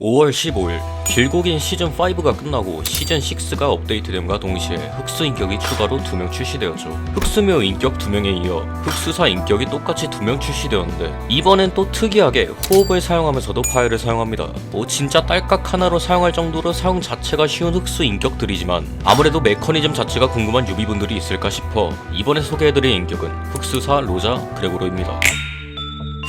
5월 15일 길고 긴 시즌5가 끝나고 시즌6가 업데이트됨과 동시에 흑수 인격이 추가로 2명 출시되었죠. 흑수묘 인격 2명에 이어 흑수사 인격이 똑같이 2명 출시되었는데 이번엔 또 특이하게 호흡을 사용하면서도 파일을 사용합니다. 뭐 진짜 딸깍 하나로 사용할 정도로 사용 자체가 쉬운 흑수 인격들이지만 아무래도 메커니즘 자체가 궁금한 유비분들이 있을까 싶어 이번에 소개해드릴 인격은 흑수사 로자 그레고로입니다.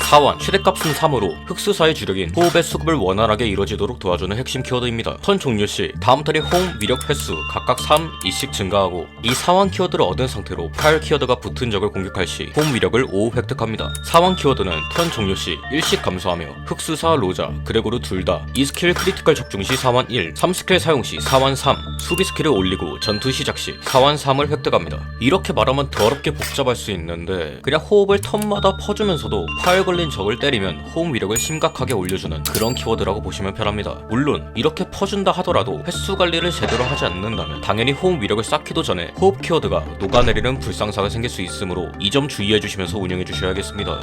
4완 최대값은 3으로 흑수사의 주력인 호흡의 수급을 원활하게 이루어지도록 도와주는 핵심 키워드입니다. 턴 종료 시 다음 턴의 호응 위력 횟수 각각 3, 2씩 증가하고 이 4완 키워드를 얻은 상태로 파열 키워드가 붙은 적을 공격할 시 호응 위력을 5 획득합니다. 4완 키워드는 턴 종료 시 1씩 감소하며 흑수사, 로자, 그레고르 둘다이 스킬 크리티컬 적중 시 4완 1, 3스킬 사용 시 4완 3, 수비 스킬을 올리고 전투 시작 시 4완 3을 획득합니다. 이렇게 말하면 더럽게 복잡할 수 있는데 그냥 호흡을 턴마다 퍼주면서도 파열 걸린 적을 때리면 호흡 위력을 심각하게 올려주는 그런 키워드라고 보시면 편합니다. 물론 이렇게 퍼준다 하더라도 횟수 관리를 제대로 하지 않는다면 당연히 호흡 위력을 쌓기도 전에 호흡 키워드가 녹아내리는 불상사가 생길 수 있으므로 이 점 주의해 주시면서 운영해 주셔야겠습니다.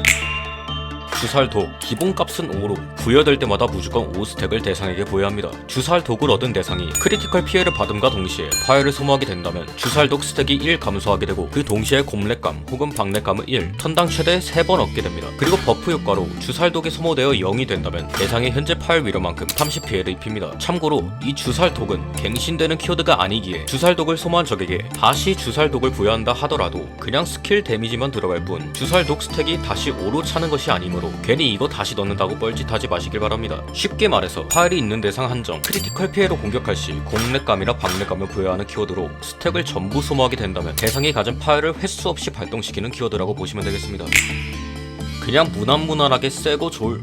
주살독 기본값은 5로 부여될 때마다 무조건 5스택을 대상에게 부여합니다. 주살독을 얻은 대상이 크리티컬 피해를 받음과 동시에 파열을 소모하게 된다면 주살독 스택이 1 감소하게 되고 그 동시에 곰렉감 혹은 박렉감은 1, 턴당 최대 3번 얻게 됩니다. 그리고 버프 효과로 주살독이 소모되어 0이 된다면 대상의 현재 파열 위력만큼 30 피해를 입힙니다. 참고로 이 주살독은 갱신되는 키워드가 아니기에 주살독을 소모한 적에게 다시 주살독을 부여한다 하더라도 그냥 스킬 데미지만 들어갈 뿐 주살독 스택이 다시 5로 차는 것이 아니므로 괜히 이거 다시 넣는다고 뻘짓하지 마시길 바랍니다. 쉽게 말해서 파일이 있는 대상 한정 크리티컬 피해로 공격할 시 공렉감이나 박렉감을 부여하는 키워드로 스택을 전부 소모하게 된다면 대상이 가진 파일을 횟수 없이 발동시키는 키워드라고 보시면 되겠습니다. 그냥 무난무난하게 세고 좋을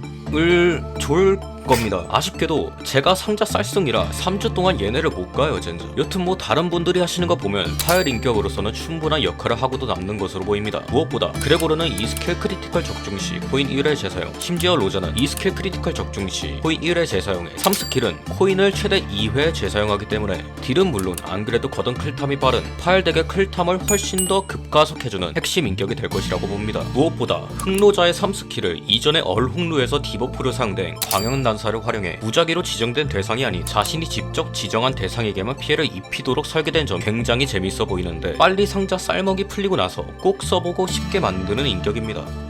좋을 겁니다. 아쉽게도 제가 상자 쌀승이라 3주 동안 얘네를 못 가요, 젠장. 여튼 뭐 다른 분들이 하시는 거 보면 파열 인격으로서는 충분한 역할을 하고도 남는 것으로 보입니다. 무엇보다 그레고르는 이 스킬 크리티컬 적중 시 코인 1회 재사용, 심지어 로자는 이 스킬 크리티컬 적중 시 코인 1회 재사용에 3스킬은 코인을 최대 2회 재사용하기 때문에 딜은 물론 안 그래도 거든 클탐이 빠른 파열덱의 클탐을 훨씬 더 급가속해주는 핵심 인격이 될 것이라고 봅니다. 무엇보다 흑로자의 3스킬을 이전에 얼흑루에서 디버프로 사용된 광역난 사를 활용해 무작위로 지정된 대상이 아닌 자신이 직접 지정한 대상에게만 피해를 입히도록 설계된 점 굉장히 재밌어 보이는데 빨리 상자 쌀먹이 풀리고 나서 꼭 써보고 쉽게 만드는 인격입니다.